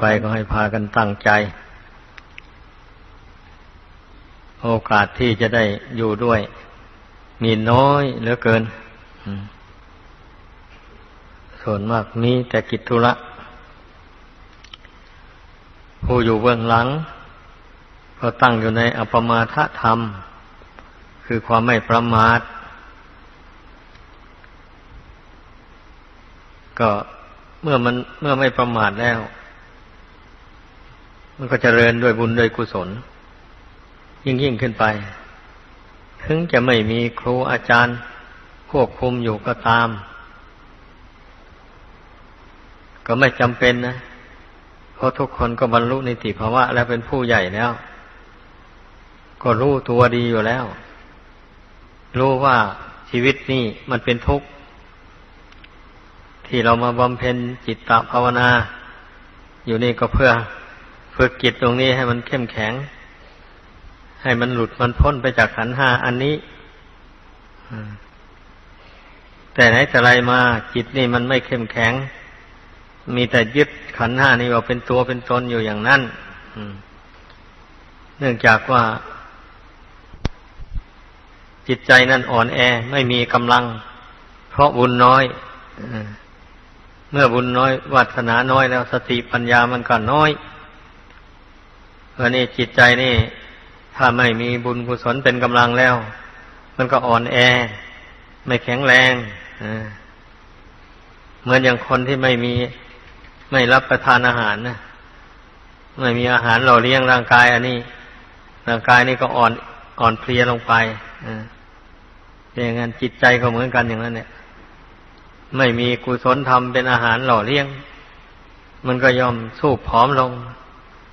ไปก็ให้พากันตั้งใจ โอกาสที่จะได้อยู่ด้วย มีน้อยเหลือเกิน ส่วนมากมีแต่กิจธุระ ผู้อยู่เบื้องหลัง ก็ตั้งอยู่ในอปมาทธรรม คือความไม่ประมาท ก็เมื่อมันเมื่อไม่ประมาทแล้ว มันก็จเจริญด้วยบุญด้วยกุศล ยิ่งยิ่งขึ้นไป ถึงจะไม่มีครูอาจารย์ควบคุมอยู่ก็ตาม ก็ไม่จำเป็นนะ เพราะทุกคนก็บรรลุในติภาวะ แล้วเป็นผู้ใหญ่แล้ว ก็รู้ตัวดีอยู่แล้ว รู้ว่าชีวิตนี่มันเป็นทุกข์ที่เรามาบำเพ็ญจิตตภาวนา อยู่นี่ก็เพื่อ ฝึกจิตตรงนี้ให้มันเข้มแข็ง ให้มันหลุดมันพ้นไปจากขันห้าอันนี้แต่ไหนแต่ไรมาจิตนี่มันไม่เข้มแข็ง มีแต่ยึดขันห้านี้ว่าเป็นตัวเป็นตนอยู่อย่างนั้นเนื่องจากว่า จิตใจนั้นอ่อนแอไม่มีกำลัง เพราะบุญน้อยเมื่อบุญน้อย วัฒนาน้อยแล้วสติปัญญามันก็น้อย เพราะนี่จิตใจนี่ ถ้าไม่มีบุญกุศลเป็นกำลังแล้ว มันก็อ่อนแอ ไม่แข็งแรงเหมือนอย่างคนที่ไม่มีไม่รับประทานอาหารนะไม่มีอาหารหล่อเลี้ยงร่างกาย อันนี้ร่างกายนี่ก็อ่อนอ่อนเพลียลงไปเป็นอย่างนั้นจิตใจก็เหมือนกันอย่างนั้นเนี่ย ไม่มีกุศลธรรมเป็นอาหารหล่อเลี้ยง มันก็ยอมสู้ผอมลง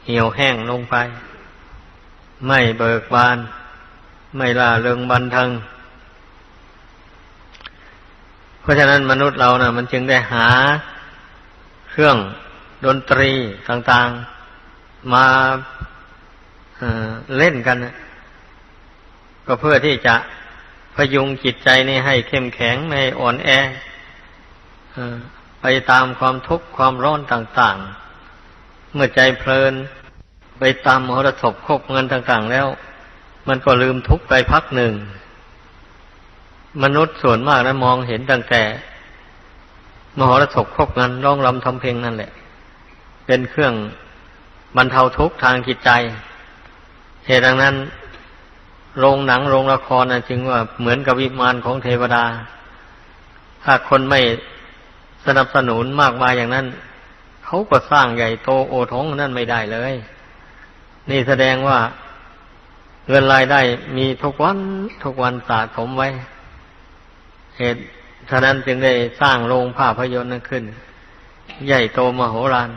เหี่ยวแห้งลงไป ไม่เบิกบาน ไม่ล่าเริงบันเทิงเพราะฉะนั้นมนุษย์เรานะ่ะ มันจึงได้หาเครื่องดนตรีต่างๆมาเเล่นกัน ก็เพื่อที่จะพยุงจิตใจนี่ให้เข้มแข็งไม่อ่อนแอไปตามความทุกข์ความร้อนต่าง ๆ เมื่อใจเพลิน ไปตามมรสพคบเงินต่างๆแล้ว มันก็ลืมทุกไปพักหนึ่ง มนุษย์ส่วนมากนะมองเห็นตั้งแต่ มหรสพคบเงินร้องรำทำเพลงนั่นแหละ เป็นเครื่องบรรเทาทุกข์ทางจิตใจ เหตุดังนั้นโรงหนังโรงละครนะจึงว่าเหมือนกับวิมานของเทวดา ถ้าคนไม่สนับสนุนมากมายอย่างนั้น เขาก็สร้างใหญ่โตโอทองนั่นไม่ได้เลย นี่แสดงว่าเงินรายได้มีทุกวันทุกวันสะสมไว้ เหตุฉะนั้นจึงได้สร้างโรงภาพยนตร์นั้นขึ้น ใหญ่โตมโหฬาร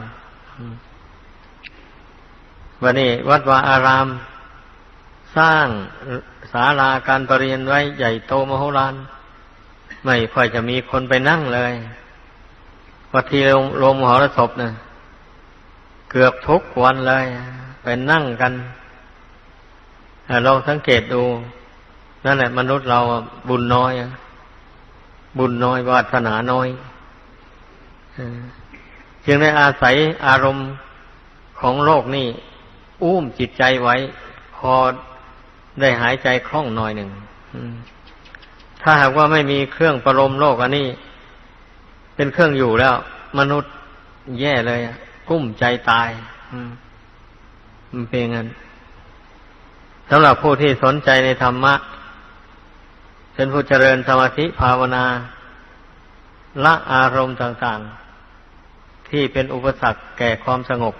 วันนี้ วัดวาอาราม สร้างศาลาการประเรียนไว้ใหญ่โตมโหฬารไม่ค่อยจะมีคนไปนั่งเลย วัดที่โรงมหรสพนะเกือบทุกวันเลยไปนั่งกันลองสังเกตดู นั่นแหละ มนุษย์เราบุญน้อยบุญน้อยวาสนาน้อยจึงได้อาศัยอารมณ์ของโลกนี่ อุ้มจิตใจไว้ พอได้หายใจคล่องหน่อยหนึ่งถ้าหากว่าไม่มีเครื่องประโลมโลกอันนี้ เป็นเครื่องอยู่แล้ว มนุษย์แย่เลยกุ้มใจตายมันเป็นงั้นสำหรับผู้ที่สนใจในธรรมะเป็นผู้เจริญสมาธิภาวนา ละอารมณ์ต่างๆ ที่เป็นอุปสรรคแก่ความสงบ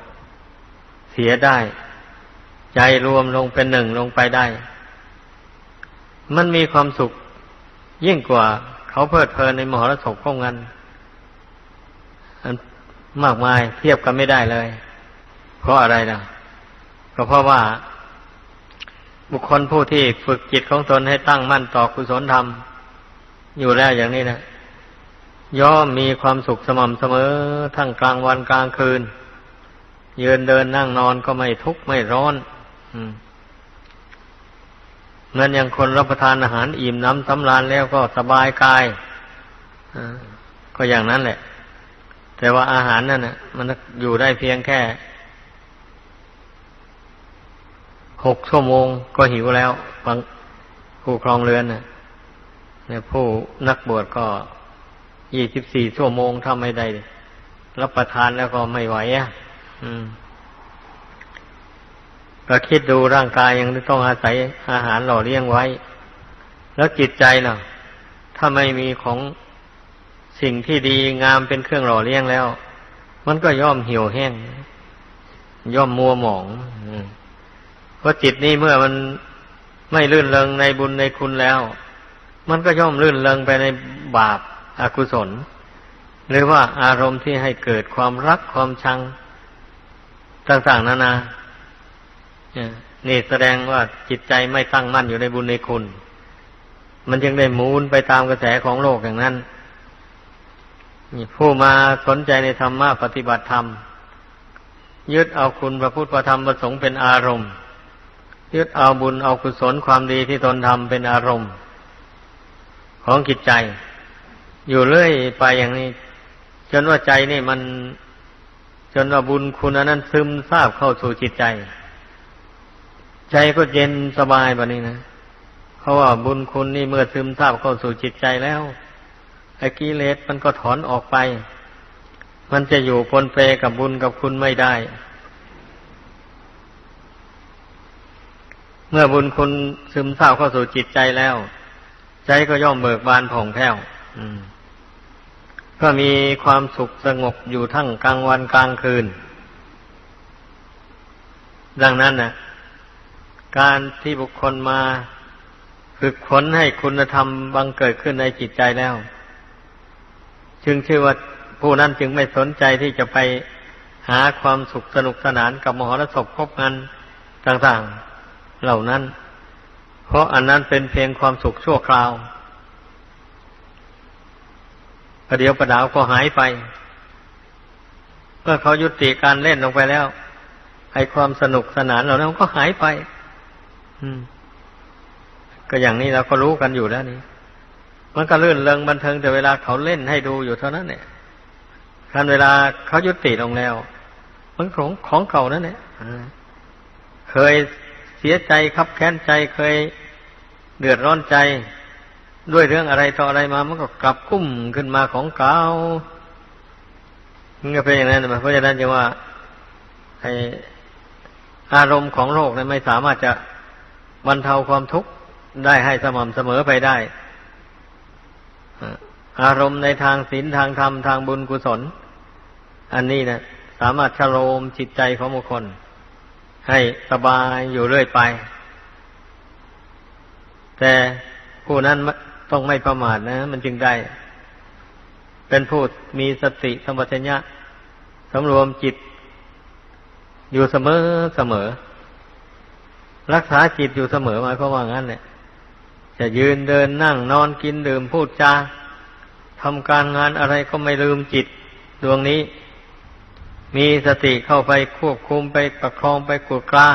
เสียได้ ใจรวมลงเป็นหนึ่งลงไปได้ มันมีความสุขยิ่งกว่าเขาเพลิดเพลินในมหรสพของงัน มากมายเทียบกันไม่ได้เลย เพราะอะไรนะก็เพราะว่า บุคคลผู้ที่ฝึกจิตของตนให้ตั้งมั่นต่อกุศลธรรม อยู่แล้วอย่างนี้นะย่อมมีความสุขสม่ำเสมอ ทั้งกลางวันกลางคืน ยืนเดินนั่งนอนก็ไม่ทุกข์ไม่ร้อนเงินอย่างคนรับประทานอาหารอิ่มน้ำสำราญแล้วก็สบายกายก็อย่างนั้นแหละ แต่ว่าอาหารนั่นน่ะมันอยู่ได้เพียงแค่หกชั่วโมงก็หิวแล้วบางผู้ครองเรือนน่ะเนี่ยผู้นักบวชก็ยี่สิบสี่ชั่วโมงถ้าไม่ได้รับประทานแล้วก็ไม่ไหวอะ อืม ก็คิดดูร่างกายยังต้องอาศัยอาหารหล่อเลี้ยงไว้ แล้วจิตใจล่ะถ้าไม่มีของ สิ่งที่ดีงามเป็นเครื่องหล่อเลี้ยงแล้ว มันก็ย่อมเหี่ยวแห้ง ย่อมมัวหมองเพราะจิตนี้เมื่อมันไม่ลื่นเริงในบุญในคุณแล้ว มันก็ย่อมลื่นเริงไปในบาปอากุศล หรือว่าอารมณ์ที่ให้เกิดความรักความชัง ต่างๆนานานี่แสดงว่าจิตใจไม่ตั้งมั่นอยู่ในบุญในคุณ มันจึงได้หมุนไปตามกระแสของโลกอย่างนั้น ผู้มาสนใจในธรรมะปฏิบัติธรรม ยึดเอาคุณพระพุทธพระธรรมประสงค์เป็นอารมณ์ ยึดเอาบุญเอากุศลความดีที่ตนทำเป็นอารมณ์ ของจิตใจ อยู่เรื่อยไปอย่างนี้ จนว่าใจนี่มัน จนว่าบุญคุณอันนั้นซึมซาบเข้าสู่จิตใจ ใจก็เย็นสบายแบบนี้นะเพราะว่าบุญคุณนี่เมื่อซึมซาบเข้าสู่จิตใจแล้ว ไอ้กิเลสมันก็ถอนออกไป มันจะอยู่ปนเปกับบุญกับคุณไม่ได้ เมื่อบุญคุณซึมเศร้าเข้าสู่จิตใจแล้ว ใจก็ย่อมเบิกบานผ่องแผ้วก็มีความสุขสงบอยู่ทั้งกลางวันกลางคืน ดังนั้นนะการที่บุคคลมาฝึกฝนให้คุณธรรมบังเกิดขึ้นในจิตใจแล้ว จึงชื่อว่าผู้นั้นจึงไม่สนใจที่จะไปหาความสุขสนุกสนานกับมหรสพคบงานต่างๆ เหล่านั้น เพราะอันนั้นเป็นเพียงความสุขชั่วคราวประเดี๋ยวประดาวก็หายไป เมื่อเขายุติการเล่นลงไปแล้วไอความสนุกสนานเหล่านั้นก็หายไป อืม ก็อย่างนี้เราก็รู้กันอยู่แล้วนี่ มันก็ลื่นเริงบันเทิงแต่เวลาเขาเล่นให้ดูอยู่เท่านั้นเนี่ยคันเวลาเขายุติลงแล้ว มันของของเก่านั่นเนี่ยเคยเสียใจคับแค้นใจเคยเดือดร้อนใจ ด้วยเรื่องอะไรต่ออะไรมา มันก็กลับกุ้มขึ้นมาของเก่ามันก็เป็นอย่างนั้นเพราะฉะนั้นจึงว่าไออารมณ์ของโลกนั้นไม่สามารถจะบรรเทาความทุกข์ได้ให้สม่ำเสมอไปได้ อารมณ์ในทางศีลทางธรรมทางบุญกุศล อันนี้นะสามารถชโลมจิตใจของบุคคล ให้สบายอยู่เรื่อยไป แต่ผู้นั้นต้องไม่ประมาทนะ มันจึงได้ เป็นผู้มีสติสมัชัญญะสำรวมจิต อยู่เสมอเสมอ รักษาจิตอยู่เสมอหมายความว่างั้นเนี่ย จะยืนเดินนั่งนอนกินดื่มพูดจาทำการงานอะไรก็ไม่ลืมจิตดวงนี้ มีสติเข้าไปควบคุมไปประคองไปกดกล้า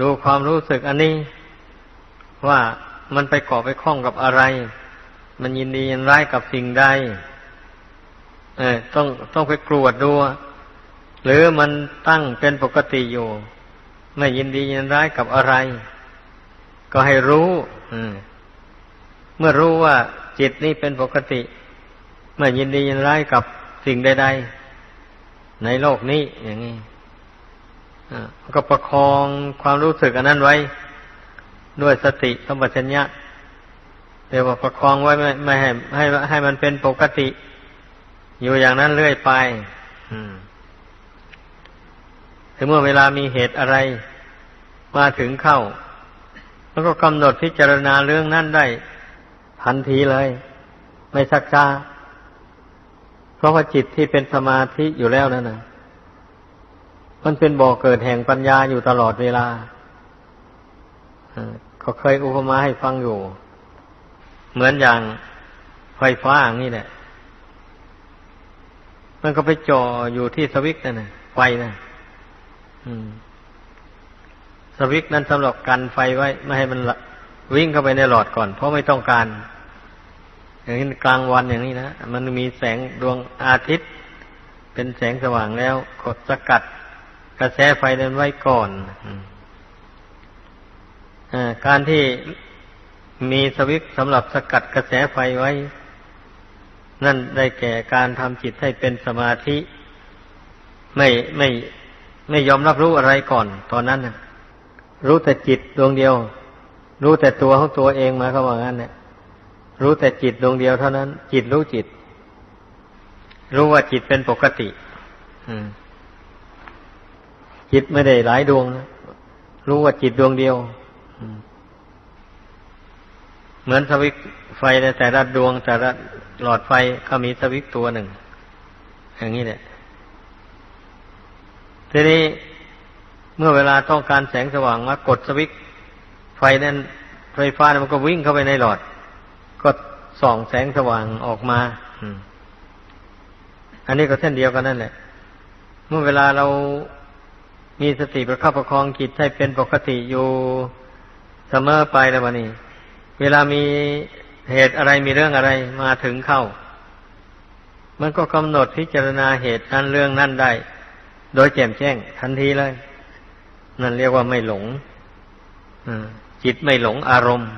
ดูความรู้สึกอันนี้ ว่ามันไปเกาะไปคล้องกับอะไร มันยินดียินร้ายกับสิ่งใดเออต้องต้องไปกรวดดูหรือมันตั้งเป็นปกติอยู่ ไม่ยินดียินร้ายกับอะไร ก็ให้รู้เมื่อรู้ว่าจิตนี่เป็นปกติไม่ยินดียินร้ายกับสิ่งใด ๆ ในโลกนี้อย่างนี้ก็ประคองความรู้สึกอันนั้นไว้ ด้วยสติสมบัติญญะเรียกว่าประคองไว้ไม่ไม่ให้ให้ให้มันเป็นปกติ อยู่อย่างนั้นเรื่อยไปถึงเมื่อเวลามีเหตุอะไร มาถึงเข้า แล้วก็กำหนดพิจารณาเรื่องนั้นได้ทันทีเลย ไม่สักช้าเพราะว่าจิตที่เป็นสมาธิอยู่แล้วนั่นนะมันเป็นบ่อเกิดแห่งปัญญาอยู่ตลอดเวลาเขาเคยอุปมาให้ฟังอยู่ เหมือนอย่างไฟฟ้าอย่างนี้แหละ มันก็ไปจ่ออยู่ที่สวิตนั่นนะไฟนะอืม สวิตนั้นสำหรับกันไฟไว้ ไม่ให้มันวิ่งเข้าไปในหลอดก่อน เพราะไม่ต้องการ อย่างนี้กลางวันอย่างนี้นะ มันมีแสงดวงอาทิตย์ เป็นแสงสว่างแล้วกดสกัดกระแสไฟนั้นไว้ก่อนอการที่มีสวิตสำหรับสกัดกระแสไฟไว้ นั่นได้แก่การทำจิตให้เป็นสมาธิ ไม่ไม่ไม่ยอมรับรู้อะไรก่อน ตอนนั้นนะ รู้แต่จิตดวงเดียว รู้แต่ตัวของตัวเองมาเขาบอกงั้นเนี่ยรู้แต่จิตดวงเดียวเท่านั้น จิตรู้จิต รู้ว่าจิตเป็นปกติจิตไม่ได้หลายดวงนะรู้ว่าจิตดวงเดียวเหมือนสวิตไฟในแต่ละดวง แต่ละหลอดไฟก็มีสวิตตัวหนึ่ง อย่างนี้แหละทีนี้ เมื่อเวลาต้องการแสงสว่างมากดสวิตไฟนั้นไฟฟ้ามันก็วิ่งเข้าไปในหลอด ก็ส่องแสงสว่างออกมาอันนี้ก็เช่นเดียวกันนั่นแหละ เมื่อเวลาเรามีสติประคับประคองจิตให้เป็นปกติอยู่เสมอไปแล้ววันนี้ เวลามีเหตุอะไรมีเรื่องอะไรมาถึงเข้า มันก็กำหนดพิจารณาเหตุนั้นเรื่องนั้นได้ โดยแจ่มแจ้งทันทีเลย นั่นเรียกว่าไม่หลงจิตไม่หลงอารมณ์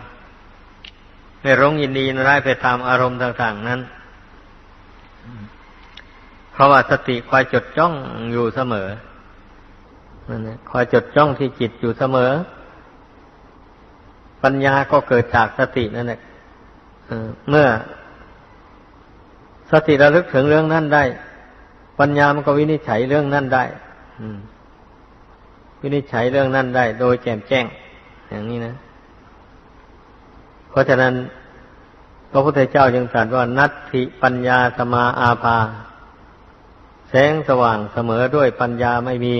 ไม่หลงยินดีนร้ายไปตามอารมณ์ต่าง ๆ นั้น เพราะว่าสติคอยจดจ้องอยู่เสมอนั่นคอยจดจ้องที่จิตอยู่เสมอ ปัญญาก็เกิดจากสตินั่นแหละเมื่อ สติระลึกถึงเรื่องนั้นได้ ปัญญามันก็วินิจฉัยเรื่องนั้นได้ วินิจฉัยเรื่องนั้นได้โดยแจ่มแจ้ง อย่างนี้นะ เพราะฉะนั้นพระพุทธเจ้าจึงตรัสว่านัตถิปัญญาสมาอาภา แสงสว่างเสมอด้วยปัญญาไม่มี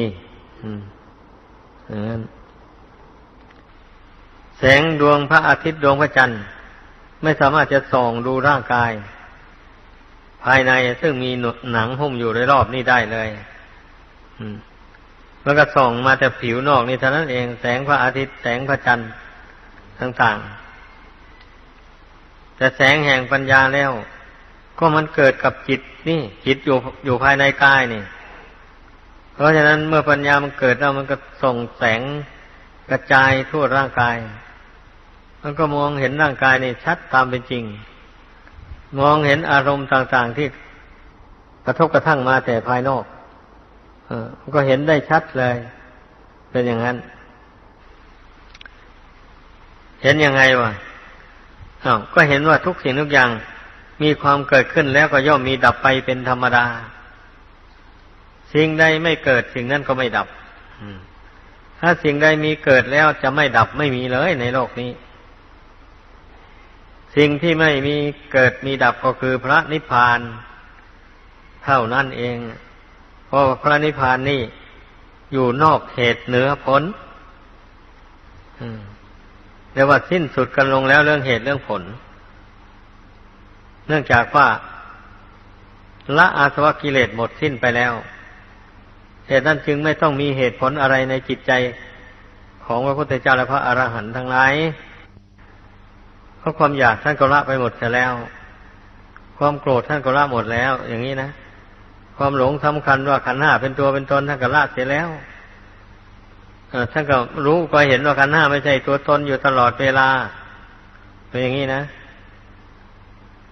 แสงดวงพระอาทิตย์ดวงพระจันทร์ ไม่สามารถจะส่องดูร่างกาย ภายในซึ่งมีหนังหุ้มอยู่ในรอบนี้ได้เลย มันก็ส่องมาแต่ผิวนอกนี่เท่านั้นเองแสงพระอาทิตย์แสงพระจันทร์ต่างๆ แต่แสงแห่งปัญญาแล้ว ก็มันเกิดกับจิตนี่ จิตอยู่อยู่ภายในกายนี่ เพราะฉะนั้นเมื่อปัญญามันเกิดแล้วมันก็ส่งแสงกระจายทั่วร่างกาย มันก็มองเห็นร่างกายนี่ชัดตามเป็นจริง มองเห็นอารมณ์ต่างๆที่กระทบกระทั่งมาแต่ภายนอก ก็เห็นได้ชัดเลย เป็นอย่างนั้น เห็นยังไงวะก็เห็นว่าทุกสิ่งทุกอย่างมีความเกิดขึ้นแล้วก็ย่อมมีดับไปเป็นธรรมดา สิ่งใดไม่เกิดสิ่งนั้นก็ไม่ดับถ้าสิ่งใดมีเกิดแล้วจะไม่ดับไม่มีเลยในโลกนี้ สิ่งที่ไม่มีเกิดมีดับก็คือพระนิพพาน เท่านั้นเอง ราะพระนิพพานนี่ อยู่นอกเหตุเหนือผลเรียกว่าสิ้นสุดกันลงแล้วเรื่องเหตุเรื่องผล เนื่องจากว่าละอาสวะกิเลสหมดสิ้นไปแล้วเหตุนั้นจึงไม่ต้องมีเหตุผลอะไรในจิตใจของพระพุทธเจ้าและพระอรหันต์ทั้งหลาย เพราะความอยากท่านก็ละไปหมดแล้ว ความโกรธท่านก็ละหมดแล้ว อย่างนี้นะ ความหลงสำคัญว่าขันห้าเป็นตัวเป็นตนท่านก็ละเสียแล้วท่านก็รู้ก็เห็นว่าขันห้าไม่ใช่ตัวตนอยู่ตลอดเวลาเป็นอย่างนี้นะ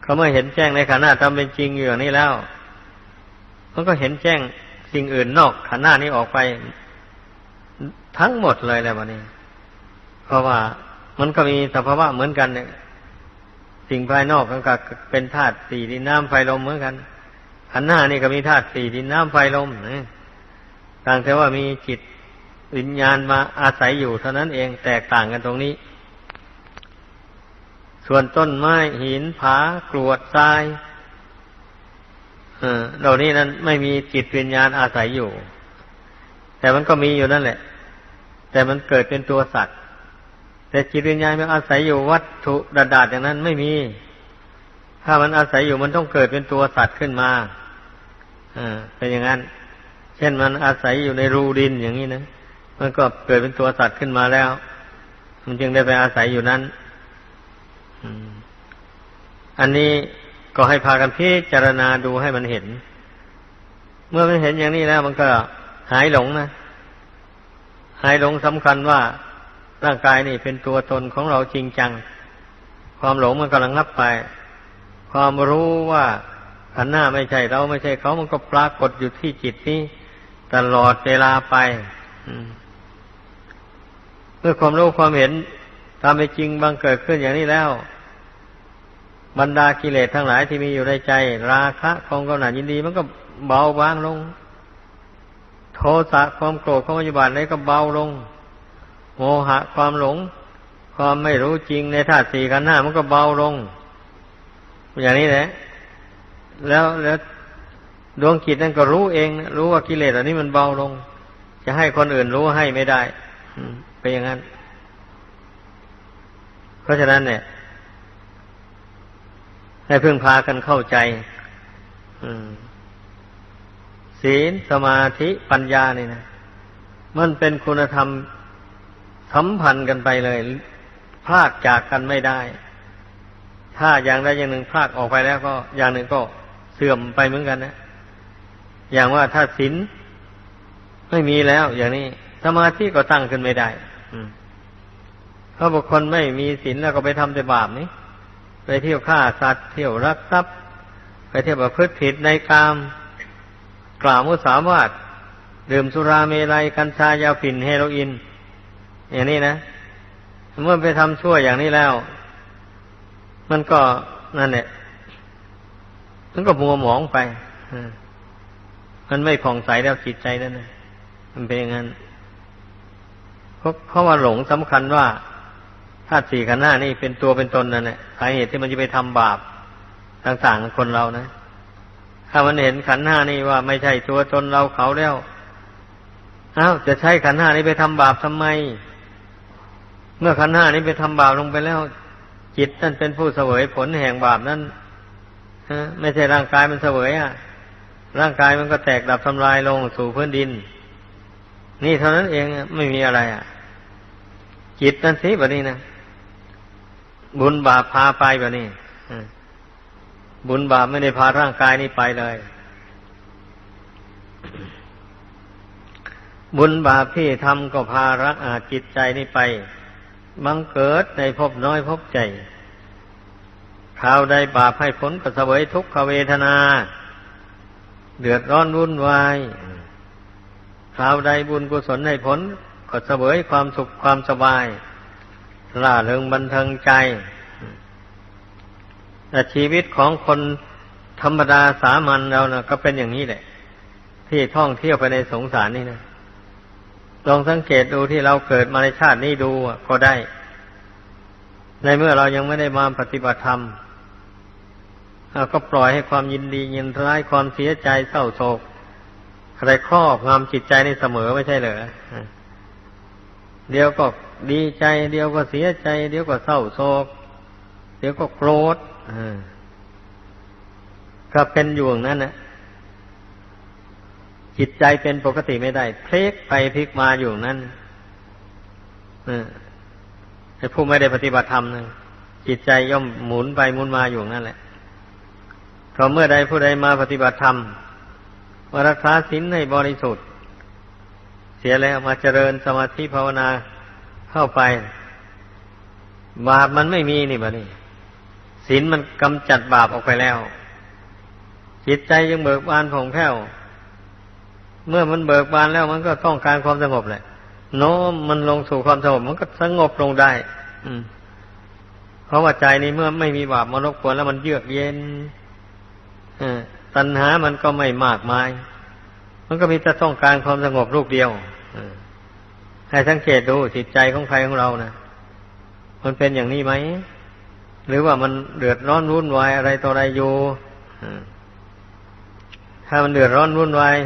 เขาเมื่อเห็นแจ้งในขันห้าทำเป็นจริงอยู่อย่างนี้แล้วมันก็เห็นแจ้งสิ่งอื่นนอกขันห้านี้ออกไป ทั้งหมดเลยแหละวันนี้ เพราะว่ามันก็มีสภาวะเหมือนกันเนี่ยสิ่งภายนอกมันก็เป็นธาตุสี่ดินน้ำไฟลมเหมือนกัน ขันหน้านี่ก็มีธาตุสี่ดินน้ำไฟลมนะต่างแต่ว่ามีจิตวิญญาณมาอาศัยอยู่เท่านั้นเองแตกต่างกันตรงนี้ ส่วนต้นไม้หินผากรวดทรายเหล่านี้นั้นไม่มีจิตวิญญาณอาศัยอยู่ แต่มันก็มีอยู่นั่นแหละ แต่มันเกิดเป็นตัวสัตว์ แต่จิตวิญญาณมันอาศัยอยู่วัตถุดาดาอย่างนั้นไม่มี ถ้ามันอาศัยอยู่มันต้องเกิดเป็นตัวสัตว์ขึ้นมาอ่าเป็นอย่างนั้น เช่นมันอาศัยอยู่ในรูดินอย่างนี้นะมันก็เกิดเป็นตัวสัตว์ขึ้นมาแล้ว มันจึงได้ไปอาศัยอยู่นั้นอันนี้ก็ให้พากันพิจารณาดูให้มันเห็น เมื่อมันเห็นอย่างนี้แล้วมันก็หายหลงนะ หายหลงสำคัญว่าร่างกายนี่เป็นตัวตนของเราจริงจัง ความหลงมันกำลังนับไป ความรู้ว่าขันหน้าไม่ใช่เราไม่ใช่เขามันก็ปรากฏอยู่ที่จิตนี้ ตลอดเวลาไปเมื่อความรู้ความเห็นตามเป็นจริงบังเกิดขึ้นอย่างนี้แล้ว บรรดากิเลสทั้งหลายที่มีอยู่ในใจ ราคะความกำหนัดยินดี มันก็เบาบางลง โทสะความโกรธความปฏิบัติอะไรก็เบาลง โมหะความหลง ความไม่รู้จริงในธาตุสี่ขันธ์ห้ามันก็เบาลง อย่างนี้แหละ แล้วแล้วดวงจิตนั่นก็รู้เองรู้ว่ากิเลสอันนี้มันเบาลง จะให้คนอื่นรู้ให้ไม่ได้เป็นอย่างนั้น เพราะฉะนั้นเนี่ย ให้พึ่งพากันเข้าใจศีลสมาธิปัญญานี่นะมันเป็นคุณธรรมสัมพันธ์กันไปเลยพลากจากกันไม่ได้ ถ้าอย่างใดอย่างหนึ่งพลากออกไปแล้วก็อย่างหนึ่งก็เสื่อมไปเหมือนกันนะ อย่างว่าถ้าศีลไม่มีแล้ว อย่างนี้สมาธิก็ตั้งขึ้นไม่ได้เพราะบุคคลไม่มีศีลแล้วก็ไปทำแต่บาปนี้ ไปเที่ยวฆ่าสัตว์ เที่ยวรักทรัพย์ ไปเที่ยวประพฤติผิดในกาม กล่าวมุสาวาทดื่มสุราเมลัยกัญชายาฝิ่นเฮโรอีนอย่างนี้นะ เมื่อไปทำชั่วอย่างนี้แล้ว มันก็นั่นแหละมันก็มัวหมองไปมันไม่ผ่องใสแล้วจิตใจนั่นนะมันเป็นอย่างนั้นเพราะเพราะว่าหลงสำคัญว่าธาตุสี่ขันธ์ห้านี่เป็นตัวเป็นตนนั่นแหละสาเหตุที่มันจะไปทำบาปต่างๆคนเรานะ ถ้ามันเห็นขันธ์ห้านี่ว่าไม่ใช่ตัวตนเราเขาแล้วอ้าวจะใช้ขันธ์ห้านี้ไปทำบาปทำไม เมื่อขันธ์ห้านี้ไปทำบาปลงไปแล้ว จิตนั่นเป็นผู้เสวยผลแห่งบาปนั้นไม่ใช่ร่างกายมันเสวยอะ ร่างกายมันก็แตกดับทำลายลงสู่พื้นดิน นี่เท่านั้นเองไม่มีอะไรอะ จิตนั่นสิแบบนี้นะบุญบาปพาไปแบบนี้บุญบาปไม่ได้พาร่างกายนี้ไปเลย บุญบาปที่ทำก็พารักอาจิตใจนี้ไป บังเกิดในภพน้อยภพใจข่าวใดบาปให้ผลก็เสวยทุกขเวทนา เดือดร้อนวุ่นวายข่าวใดบุญกุศลให้ผลก็เสวยความสุขความสบายล่าเริงบันเทิงใจแต่ชีวิตของคนธรรมดาสามัญเรานะก็เป็นอย่างนี้แหละ ที่ท่องเที่ยวไปในสงสารนี่นะ ลองสังเกตดูที่เราเกิดมาในชาตินี้ดูก็ได้ ในเมื่อเรายังไม่ได้มาปฏิบัติธรรมเราก็ปล่อยให้ความยินดียินร้ายความเสียใจเศร้าโศกอะไรครอบงำจิตใจในเสมอไม่ใช่เหรอเดี๋ยวก็ดีใจ เดี๋ยวก็เสียใจ เดี๋ยวก็เศร้าโศก เดี๋ยวก็โกรธก็เป็นอยู่อย่างนั้นนะ จิตใจเป็นปกติไม่ได้พลิกไปพลิกมาอยู่นั้นไอ้ผู้ไม่ได้ปฏิบัติธรรมนะจิตใจย่อมหมุนไปหมุนมาอยู่นั่นแหละพอเมื่อใดผู้ใดมาปฏิบัติธรรมมารักษาศีลให้บริสุทธิ์ เสียแล้วมาเจริญสมาธิภาวนาเข้าไป บาปมันไม่มีนี่บะนี่ศีลมันกำจัดบาปออกไปแล้ว จิตใจยังเบิกบานผ่องแผ้ว เมื่อมันเบิกบานแล้วมันก็ต้องการความสงบแหละโน้มมันลงสู่ความสงบมันก็สงบลงได้ อืม เพราะว่าใจนี้เมื่อไม่มีบาปมารบกวนแล้วมันเยือกเย็นตัณหามันก็ไม่มากมาย มันก็มีแต่ต้องการความสงบลูกเดียวให้สังเกตดูจิตใจของใครของเรานะมันเป็นอย่างนี้ไหม หรือว่ามันเดือดร้อนวุ่นวายอะไรต่ออะไรอยู่ถ้ามันเดือดร้อนวุ่นวาย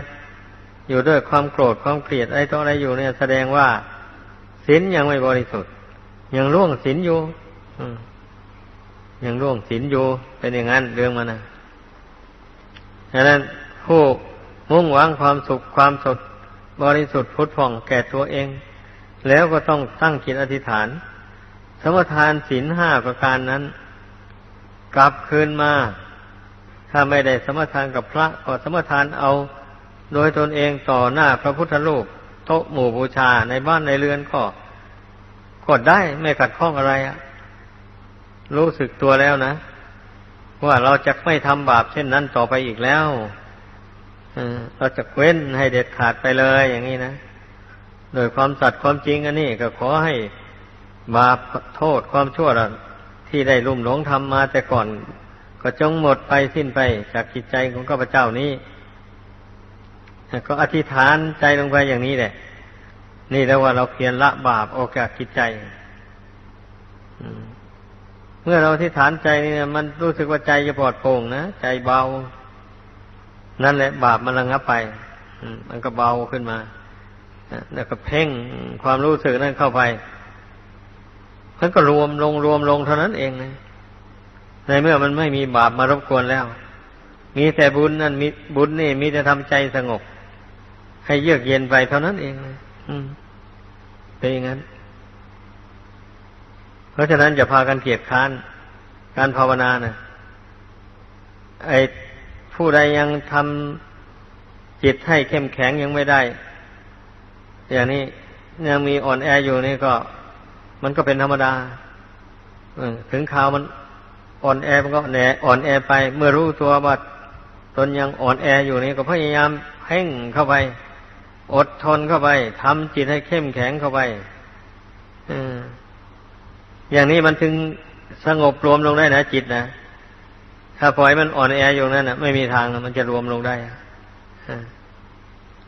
อยู่ด้วยความโกรธความเกลียดอะไรต่ออะไรอยู่เนี่ย แสดงว่าศีลยังไม่บริสุทธิ์ ยังล่วงศีลอยู่ยังล่วงศีลอยู่เป็นอย่างนั้นเรื่องมันนะฉะนั้นผู้มุ่งหวังความสุขความสดบริสุทธิ์พุทธผ่องแก่ตัวเอง แล้วก็ต้องตั้งจิตอธิษฐาน สมทานศีลห้าประการนั้น กลับคืนมา ถ้าไม่ได้สมทานกับพระก็สมทานเอา โดยตนเองต่อหน้าพระพุทธรูปโต๊ะหมู่บูชาในบ้านในเรือนก็กดได้ไม่ขัดข้องอะไรอะรู้สึกตัวแล้วนะ ว่าเราจะไม่ทำบาปเช่นนั้นต่อไปอีกแล้วเออเราจะเว้นให้เด็ดขาดไปเลยอย่างนี้นะโดยความสัตย์ความจริงอันนี้ก็ขอให้บาปโทษความชั่วที่ได้ลุ่มหลงทำมาแต่ก่อน ก็จงหมดไปสิ้นไปจากจิตใจของข้าพเจ้านี้ ก็อธิษฐานใจลงไปอย่างนี้แหละ นี่แล้วว่าเราเพียรละบาปออกจากจิตใจเมื่อเราอธิษฐานใจนี่มันรู้สึกว่าใจจะปลอดโปร่งนะใจเบา นั่นแหละ บาปมันระงับไปมันก็เบาขึ้นมาแล้วก็เพ่งความรู้สึกนั้นเข้าไปมันก็รวมลงรวมลงเท่านั้นเองนะในเมื่อมันไม่มีบาปมารบกวนแล้ว มีแต่บุญนั่นมีบุญนี่มีแต่ทำใจสงบ ให้เยือกเย็นไปเท่านั้นเองนะอืมเป็นอย่างนั้น เพราะฉะนั้นอย่าพากันเกียดค้านการภาวนานะไอ้ผู้ใดยังทำจิตให้เข้มแข็งยังไม่ได้ อย่างนี้ยังมีอ่อนแออยู่นี่ก็ มันก็เป็นธรรมดาถึงข่าวมันอ่อนแอมันก็แหนอ่อนแอไป เมื่อรู้ตัวว่าตนยังอ่อนแออยู่นี่ก็พยายามเพ่งเข้าไป อดทนเข้าไปทำจิตให้เข้มแข็งเข้าไปอย่างนี้มันถึงสงบรวมลงได้นะจิตนะถ้าปล่อยมันอ่อนแออยู่นั่นนะไม่มีทางมันจะรวมลงได้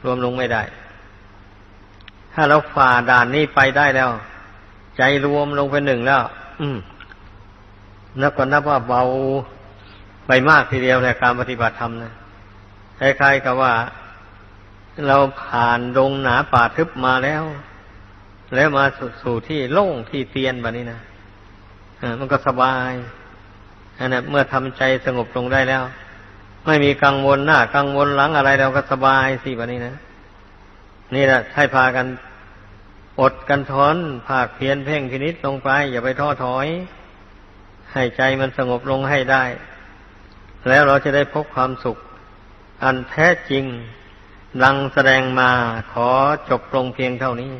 รวมลงไม่ได้ ถ้าเราฝ่าด่านนี้ไปได้แล้ว ใจรวมลงเป็นหนึ่งแล้ว อืมนับก็นับว่าเบาไปมากทีเดียวในการปฏิบัติธรรมนะคล้ายๆกับว่า เราผ่านดงหนาป่าทึบมาแล้ว แล้วมาสสู่ที่โล่งที่เตียนแบบนี้นะมันก็สบายอันนะเมื่อทำใจสงบลงได้แล้ว ไม่มีกังวลหน้ากังวลหลังอะไรเราก็สบายสิแบบนี้นะ นี่แหละให้พากันอดกันทนภาคเพียนเพ่งพินิษลงไป อย่าไปท้อถอย ให้ใจมันสงบลงให้ได้ แล้วเราจะได้พบความสุข อันแท้จริง ดังแสดงมาขอจบลงเพียงเท่านี้